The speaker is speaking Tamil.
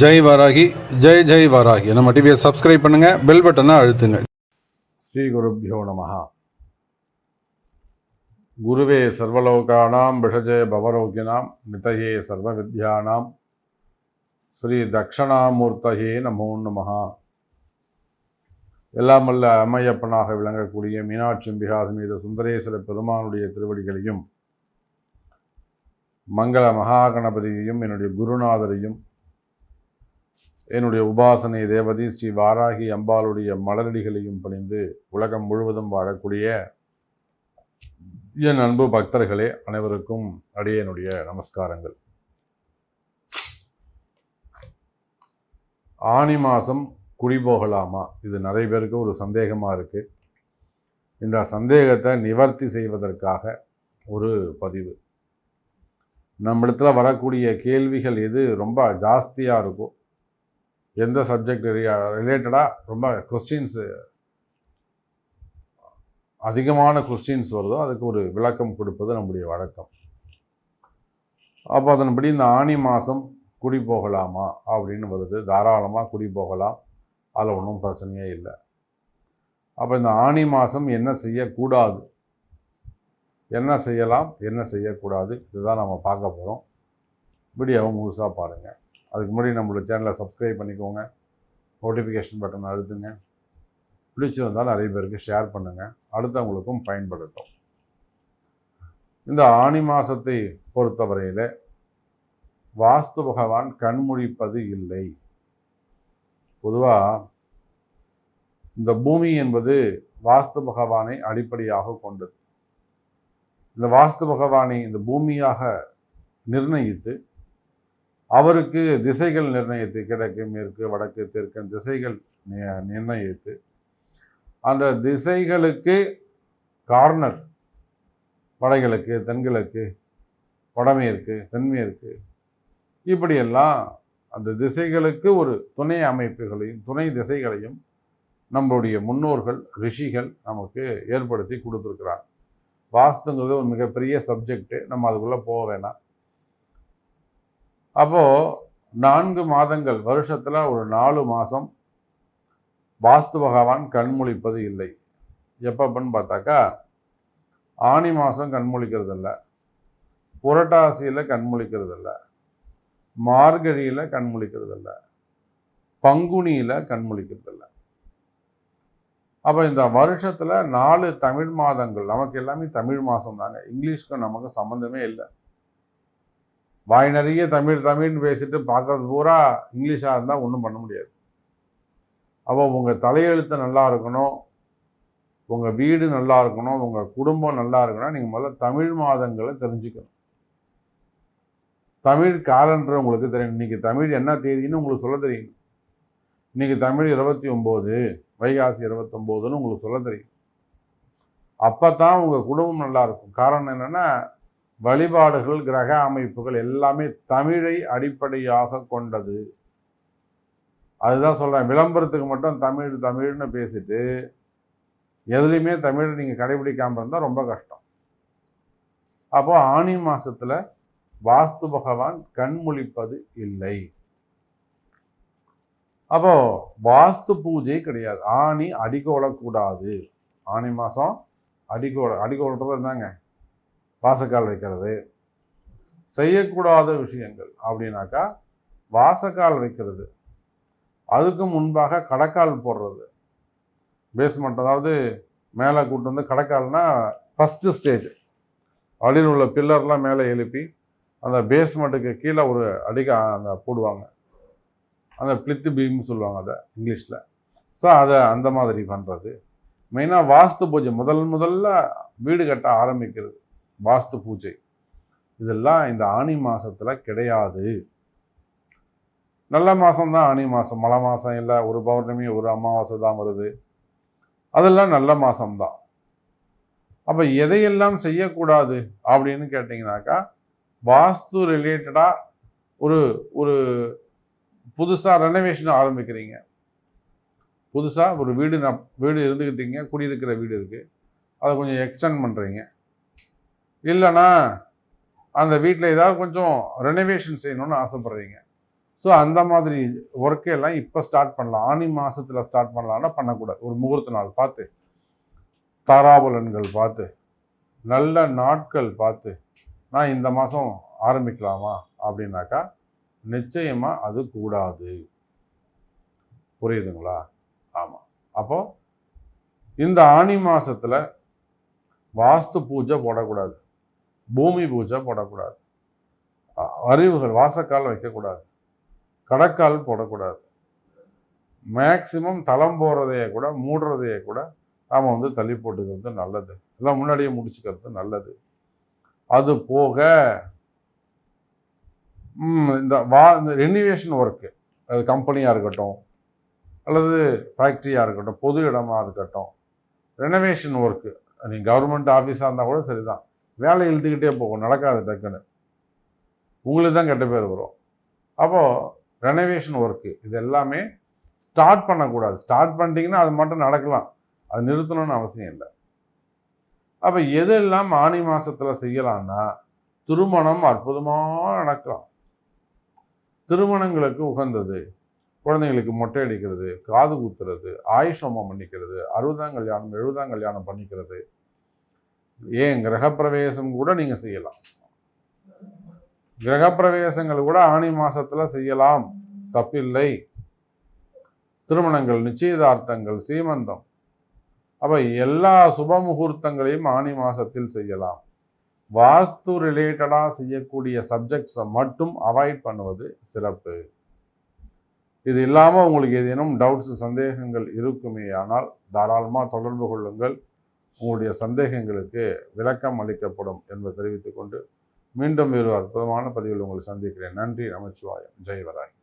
ஜெய் வராகி ஜெய் ஜெய் வராகி. நம்ம டிவியை சப்ஸ்கிரைப் பண்ணுங்கள் பெல் பட்டனை அழுத்துங்க. ஸ்ரீ குருப்பியோ நமஹா குருவே சர்வலோகானாம் விஷஜே பவரோகிணாம் நிதயே சர்வ வித்யானாம் ஸ்ரீ தக்ஷணாமூர்த்தகே நமோ நமஹா எல்லாம் வல்ல அம்மையப்பனாக விளங்கக்கூடிய மீனாட்சி அம்பிகா சமேத சுந்தரேஸ்வர பெருமானுடைய திருவடிகளையும் மங்கள மகாகணபதியையும் என்னுடைய குருநாதரையும் என்னுடைய உபாசனை தேவதி ஸ்ரீ வாராகி அம்பாளுடைய மலரடிகளையும் பணிந்து உலகம் முழுவதும் வாழக்கூடிய என் அன்பு பக்தர்களே அனைவருக்கும் அடியனுடைய நமஸ்காரங்கள். ஆனி மாதம் குடி போகலாமா? இது நிறைய பேருக்கு ஒரு சந்தேகமாக இருக்குது இந்த சந்தேகத்தை நிவர்த்தி செய்வதற்காக ஒரு பதிவு. நம்மிடத்தில் வரக்கூடிய கேள்விகள் எது ரொம்ப ஜாஸ்தியாக இருக்கோ எந்த சப்ஜெக்ட் ரிலேட்டடாக ரொம்ப கொஸ்டின்ஸு அதிகமான கொஸ்டின்ஸ் வருதோ அதுக்கு ஒரு விளக்கம் கொடுப்பது நம்முடைய வழக்கம். அப்போ அதன்படி இந்த ஆனி மாதம் குடி போகலாமா அப்படின்னு வருது. தாராளமாக குடி போகலாம். அதில் ஒன்றும் பிரச்சனையே இல்லை. அப்போ இந்த ஆனி மாதம் என்ன செய்யக்கூடாது? என்ன செய்யலாம்? என்ன செய்யக்கூடாது? இதுதான் நம்ம பார்க்க போகிறோம் வீடியோவை முழுசாக பாருங்கள் அதுக்கு முன்னாடி நம்மளோட சேனலை சப்ஸ்கிரைப் பண்ணிக்கோங்க. நோட்டிஃபிகேஷன் பட்டன் அழுத்துங்க. பிடிச்சிருந்தால் நிறைய பேருக்கு ஷேர் பண்ணுங்கள் அடுத்தவங்களுக்கும் பயன்படுத்தும். இந்த ஆணி மாதத்தை பொறுத்தவரையில் வாஸ்து பகவான் கண்முழிப்பது இல்லை. பொதுவாக இந்த பூமி என்பது வாஸ்து பகவானை அடிப்படையாக கொண்டது. இந்த வாஸ்து பகவானை இந்த பூமியாக நிர்ணயித்து அவருக்கு திசைகள் நிர்ணயித்து கிழக்கு மேற்கு வடக்கு தெற்கு திசைகள் நிர்ணயித்து அந்த திசைகளுக்கு கார்னர். வடகிழக்கு தென்கிழக்கு வடமேற்கு தென்மேற்கு இப்படியெல்லாம் அந்த திசைகளுக்கு ஒரு துணை அமைப்புகளையும் துணை திசைகளையும் நம்மளுடைய முன்னோர்கள் ரிஷிகள் நமக்கு ஏற்படுத்தி கொடுத்துருக்குறாங்க. வாஸ்துங்கிறது ஒரு மிகப்பெரிய சப்ஜெக்ட்டு நம்ம அதுக்குள்ளே போக வேணாம். அப்போது நான்கு மாதங்கள் வருஷத்தில் ஒரு நாலு மாதம் வாஸ்து பகவான் கண்முழிப்பது இல்லை. எப்பப்பன்னு பார்த்தாக்கா ஆனி மாதம் கண்முழிக்கிறது இல்லை. புரட்டாசியில் கண்முழிக்கிறது இல்லை. மார்கழியில் கண்முழிக்கிறது இல்லை. பங்குனியில் கண்முழிக்கிறது இல்லை. அப்போ இந்த வருஷத்தில் நாலு தமிழ் மாதங்கள் நமக்கு எல்லாமே தமிழ் மாதம் தாங்க இங்கிலீஷ்க்கும் நமக்கு சம்மந்தமே இல்லை. வாய் நிறைய தமிழ் தமிழ்னு பேசிட்டு பார்க்கறது பூரா இங்கிலீஷாக இருந்தால் ஒன்றும் பண்ண முடியாது. அப்போ உங்கள் தலையெழுத்து நல்லா இருக்கணும். உங்கள் வீடு நல்லா இருக்கணும். உங்கள் குடும்பம் நல்லா இருக்கணும். நீங்கள் முதல்ல தமிழ் மாதங்களை தெரிஞ்சுக்கணும். தமிழ் காலண்டர் உங்களுக்கு தெரியும். இன்றைக்கி தமிழ் என்ன தேதின்னு உங்களுக்கு சொல்ல தெரியும். இன்றைக்கி தமிழ் இருபத்தி ஒம்பது வைகாசி இருபத்தொம்போதுன்னு உங்களுக்கு சொல்ல தெரியும். அப்போ தான் உங்கள் குடும்பம் நல்லா இருக்கும். காரணம் என்னென்னா வழிபாடுகள் கிரக அமைப்புகள் எல்லாமே தமிழை அடிப்படையாக கொண்டது. அதுதான் சொல்கிறேன் விளம்பரத்துக்கு மட்டும் தமிழ் தமிழ்னு பேசிட்டு எதுலேயுமே தமிழை நீங்கள் கடைபிடிக்காமல் இருந்தால் ரொம்ப கஷ்டம். அப்போ ஆனி மாதத்தில் வாஸ்து பகவான் கண்முழிப்பது இல்லை. அப்போ வாஸ்து பூஜை கிடையாது. ஆணி அடிக்கோலக்கூடாது ஆனி மாதம் அடிக்கோல அடிக்கோலன்றது என்னங்க வாசக்கால் வைக்கிறது. செய்யக்கூடாத விஷயங்கள் அப்படின்னாக்கா வாசக்கால் வைக்கிறது. அதுக்கு முன்பாக கடக்கால் போடுறது. பேஸ்மெண்ட் அதாவது மேலே கூட்டு வந்து கடக்கால்னா ஃபஸ்ட்டு ஸ்டேஜ் அடியில் உள்ள பில்லர்லாம் மேலே எழுப்பி அந்த பேஸ்மெண்ட்டுக்கு கீழே ஒரு அடிக்க அந்த போடுவாங்க. அந்த பிளித்து பீம்னு சொல்லுவாங்க அதை இங்கிலீஷில். ஸோ அதை அந்த மாதிரி பண்ணுறது மெயினாக வாஸ்து பூஜை முதல் முதல்ல வீடு கட்ட ஆரம்பிக்கிறது. வாஸ்து பூஜை. இதெல்லாம் இந்த ஆனி மாதத்தில் கிடையாது. நல்ல மாதம் தான் ஆனி மாதம் மழை மாதம் இல்லை ஒரு பௌர்ணமி ஒரு அமாவாசை தான் வருது. அதெல்லாம் நல்ல மாதம்தான் அப்போ எதையெல்லாம் செய்யக்கூடாது அப்படின்னு கேட்டிங்கனாக்கா வாஸ்து ரிலேட்டடாக ஒரு ஒரு புதுசாக ரெனோவேஷன் ஆரம்பிக்கிறீங்க. புதுசாக ஒரு வீடு ந வீடு இருந்துக்கிட்டீங்க குடியிருக்கிற வீடு இருக்குது அதை கொஞ்சம் எக்ஸ்டெண்ட் பண்ணுறீங்க இல்லைன்னா அந்த வீட்டில் ஏதாவது கொஞ்சம் ரெனோவேஷன் செய்யணும்னு ஆசைப்பட்றீங்க. ஸோ அந்த மாதிரி ஒர்க்கெல்லாம் இப்போ ஸ்டார்ட் பண்ணலாம். ஆனி மாதத்தில் ஸ்டார்ட் பண்ணலாம்னா பண்ணக்கூடாது. ஒரு முகூர்த்த நாள் பார்த்து தாராபலன்கள் பார்த்து நல்ல நாட்கள் பார்த்து நான் இந்த மாதம் ஆரம்பிக்கலாமா? அப்படின்னாக்கா நிச்சயமாக அது கூடாது. புரியுதுங்களா? ஆமாம் அப்போது இந்த ஆனி மாதத்தில் வாஸ்து பூஜை போடக்கூடாது. பூமி பூஜை போடக்கூடாது. அ- அறிவுகள் வாசக்கால் வைக்கக்கூடாது. கடக்கால் போடக்கூடாது. மேக்சிமம் தளம் போகிறதையே கூட மூடுறதையே கூட நாம் வந்து தள்ளி போட்டுக்கிறது நல்லது. எல்லாம் முன்னாடியே முடிச்சுக்கிறது நல்லது. அது போக இந்த வா இந்த ரெனிவேஷன் ஒர்க்கு அது கம்பெனியாக இருக்கட்டும் அல்லது ஃபேக்ட்ரியாக இருக்கட்டும் பொது இடமாக இருக்கட்டும் ரெனோவேஷன் ஒர்க்கு நீங்கள் கவர்மெண்ட் ஆஃபீஸாக இருந்தால் கூட சரிதான். வேலை இழுத்துக்கிட்டே போகும் நடக்காது டக்குன்னு. உங்களுக்கு தான் கெட்ட பேர் வரும். அப்போது ரெனோவேஷன் ஒர்க்கு இது எல்லாமே ஸ்டார்ட் பண்ணக்கூடாது. ஸ்டார்ட் பண்ணிட்டீங்கன்னா அது மட்டும் நடக்கலாம். அது நிறுத்தணும்னு அவசியம் இல்லை. அப்போ எதெல்லாம் ஆணி மாசத்துல செய்யலாம்னா திருமணம் அற்புதமாக நடக்கலாம். திருமணங்களுக்கு உகந்தது குழந்தைங்களுக்கு மொட்டை அடிக்கிறது காது குத்துறது ஆயுஷமம் பண்ணிக்கிறது அறுபதாம் கல்யாணம் எழுபதாம் கல்யாணம் பண்ணிக்கிறது ஏன் கிரகப்பிரவேசம் கூட நீங்கள் செய்யலாம். கிரகப்பிரவேசங்கள் கூட ஆனி மாதத்தில் செய்யலாம். தப்பில்லை. திருமணங்கள் நிச்சயதார்த்தங்கள் சீமந்தம். அப்போ எல்லா சுப முகூர்த்தங்களையும் ஆனி மாதத்தில் செய்யலாம். வாஸ்து ரிலேட்டடாக செய்யக்கூடிய சப்ஜெக்ட்ஸை மட்டும் அவாய்ட் பண்ணுவது சிறப்பு. இது இல்லாமல் உங்களுக்கு ஏதேனும் டவுட்ஸ் சந்தேகங்கள் இருக்குமே ஆனால் தாராளமாக தொடர்பு கொள்ளுங்கள். உங்களுடைய சந்தேகங்களுக்கு விளக்கம் அளிக்கப்படும் என்பதை தெரிவித்துக் கொண்டு மீண்டும் வேறு அற்புதமான பதிவில் உங்களை சந்திக்கிறேன். நன்றி நமச்சிவாயம். ஜெயவராய்